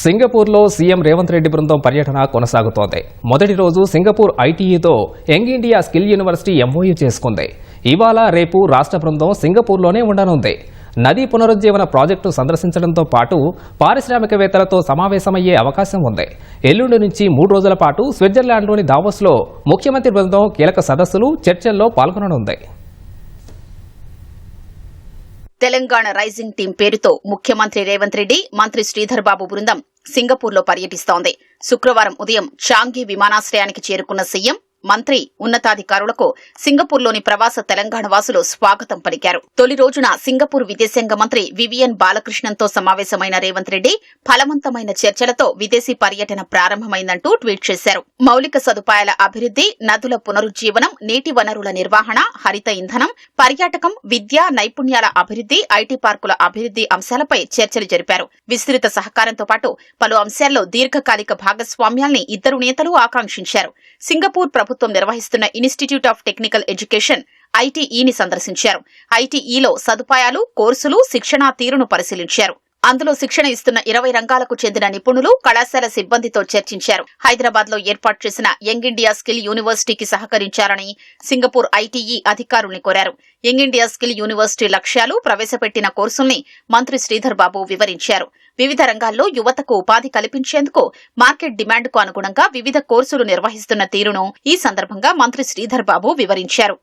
సింగపూర్లో సీఎం రేవంత్ రెడ్డి బృందం పర్యటన కొనసాగుతోంది. మొదటి రోజు Singapore ఐటీఈతో young India skill university MOU చేసుకుంది. ఇవాళ రేపు రాష్ట్ర బృందం సింగపూర్లోనే ఉండనుంది. నదీ పునరుజ్జీవన ప్రాజెక్టు సందర్శించడంతో పాటు పారిశ్రామికవేత్తలతో సమావేశమయ్యే అవకాశం ఉంది. ఎల్లుండి నుంచి మూడు రోజుల పాటు స్విట్జర్లాండ్లోని దావోస్లో ముఖ్యమంత్రి బృందం కీలక సదస్సులు చర్చల్లో పాల్గొననుంది. తెలంగాణ రైజింగ్ టీం పేరుతో ముఖ్యమంత్రి రేవంత్ రెడ్డి మంత్రి శ్రీధర్ బాబు బృందం సింగపూర్లో పర్యటిస్తోంది. శుక్రవారం ఉదయం చాంగి విమానాశ్రయానికి చేరుకున్న సీఎం మంత్రి ఉన్నతాధికారులకు సింగపూర్లోని ప్రవాస తెలంగాణ వాసులు స్వాగతం పలికారు. తొలి రోజున సింగపూర్ విదేశాంగ మంత్రి వివియన్ బాలకృష్ణన్తో సమావేశమైన రేవంత్ రెడ్డి ఫలవంతమైన చర్చలతో విదేశీ పర్యటన ప్రారంభమైందంటూ ట్వీట్ చేశారు. మౌలిక సదుపాయాల అభివృద్ది నదుల పునరుజ్జీవనం నీటి వనరుల నిర్వహణ హరిత ఇంధనం పర్యాటకం విద్య నైపుణ్యాల అభివృద్ది ఐటీ పార్కుల అభివృద్ది అంశాలపై చర్చలు జరిపారు. విస్తృత సహకారంతో పాటు పలు అంశాల్లో దీర్ఘకాలిక భాగస్వామ్యాల్ని ఇద్దరు నేతలు ఆకాంక్షించారు. సింగపూర్ ప్రభుత్వం నిర్వహిస్తున్న ఇన్స్టిట్యూట్ ఆఫ్ టెక్నికల్ ఎడ్యుకేషన్ ఐటీఈని సందర్శించారు. ఐటీఈలో సదుపాయాలు కోర్సులు శిక్షణా తీరును పరిశీలించారు. అందులో శిక్షణ ఇస్తున్న ఇరవై రంగాలకు చెందిన నిపుణులు కళాశాల సిబ్బందితో చర్చించారు. హైదరాబాద్లో ఏర్పాటు చేసిన యంగ్ ఇండియా స్కిల్ యూనివర్సిటీకి సహకరించారని సింగపూర్ ఐటీఈ అధికారుల్ని కోరారు. యంగ్ ఇండియా స్కిల్ యూనివర్సిటీ లక్ష్యాలు ప్రవేశపెట్టిన కోర్సుల్ని మంత్రి శ్రీధర్ బాబు వివరించారు. వివిధ రంగాల్లో యువతకు ఉపాధి కల్పించేందుకు మార్కెట్ డిమాండ్కు అనుగుణంగా వివిధ కోర్సులు నిర్వహిస్తున్న తీరును ఈ సందర్భంగా మంత్రి శ్రీధర్ బాబు వివరించారు.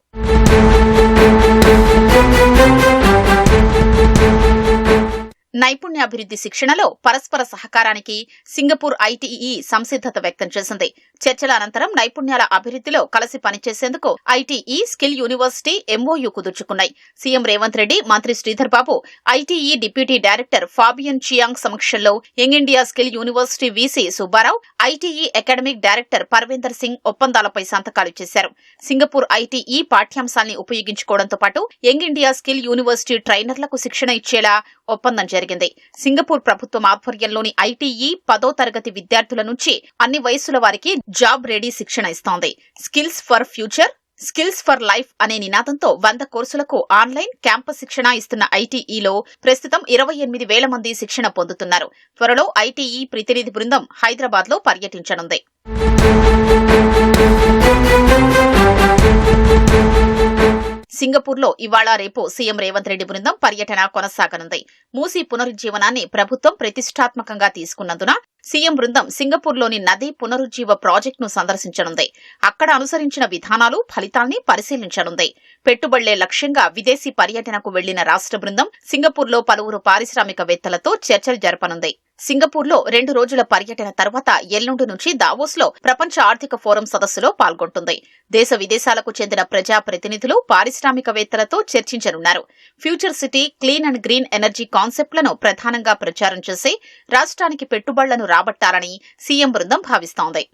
నైపుణ్యాభివృద్ది శిక్షణలో పరస్పర సహకారానికి సింగపూర్ ఐటీఈ సంసిద్దత వ్యక్తం చేసింది. చర్చల అనంతరం నైపుణ్యాల అభివృద్దిలో కలిసి పనిచేసేందుకు ఐటీఈ స్కిల్ యూనివర్సిటీ ఎంఓయూ కుదుర్చుకున్నాయి. సీఎం రేవంత్ రెడ్డి మంత్రి Sridhar Babu ITE deputy director Fabian Chiang సమక్షంలో young India skill university VC Subbarao ITE academic director Parvender Singh ఒప్పందాలపై సంతకాలు చేశారు. సింగపూర్ ఐటీఈ పాఠ్యాంశాల్ని ఉపయోగించుకోవడంతో పాటు యంగ్ ఇండియా స్కిల్ యూనివర్సిటీ ట్రైనర్లకు శిక్షణ ఇచ్చేలా ఒప్పందం జరిగింది. సింగపూర్ ప్రభుత్వం ఆధ్వర్యంలోని ఐటీఈ పదో తరగతి విద్యార్థుల నుంచి అన్ని వయసుల వారికి జాబ్ రెడీ శిక్షణ ఇస్తోంది. Skills for future skills for life అనే నినాదంతో వంద కోర్సులకు ఆన్లైన్ క్యాంపస్ శిక్షణ ఇస్తున్న ఐటీఈలో ప్రస్తుతం ఇరవై ఎనిమిది వేల మంది శిక్షణ పొందుతున్నారు. త్వరలో ఐటీఈ ప్రతినిధి బృందం హైదరాబాద్లో పర్యటించనుంది. సింగపూర్లో ఇవాళ రేపు సీఎం రేవంత్ రెడ్డి బృందం పర్యటన కొనసాగనుంది. మూసీ పునరుజ్జీవనాన్ని ప్రభుత్వం ప్రతిష్టాత్మకంగా తీసుకున్నందున సీఎం బృందం సింగపూర్లోని నది పునరుజ్జీవ ప్రాజెక్టును సందర్శించనుంది. అక్కడ అనుసరించిన విధానాలు ఫలితాల్ని పరిశీలించనుంది. పెట్టుబడులే లక్ష్యంగా విదేశీ పర్యటనకు వెళ్ళిన రాష్ట్ర బృందం సింగపూర్లో పలువురు పారిశ్రామికవేత్తలతో చర్చలు జరపనుంది. సింగపూర్లో రెండు రోజుల పర్యటన తర్వాత ఎల్లుండి నుంచి దావోస్లో ప్రపంచ ఆర్థిక ఫోరం సదస్సులో పాల్గొంటుంది. దేశ విదేశాలకు చెందిన ప్రజా ప్రతినిధులు పారిశ్రామికవేత్తలతో చర్చించనున్నారు. Future city clean and green energy కాన్సెప్ట్లను ప్రధానంగా ప్రచారం చేసి రాష్ట్రానికి పెట్టుబడులను రాబట్టాలని సీఎం బృందం భావిస్తోంది.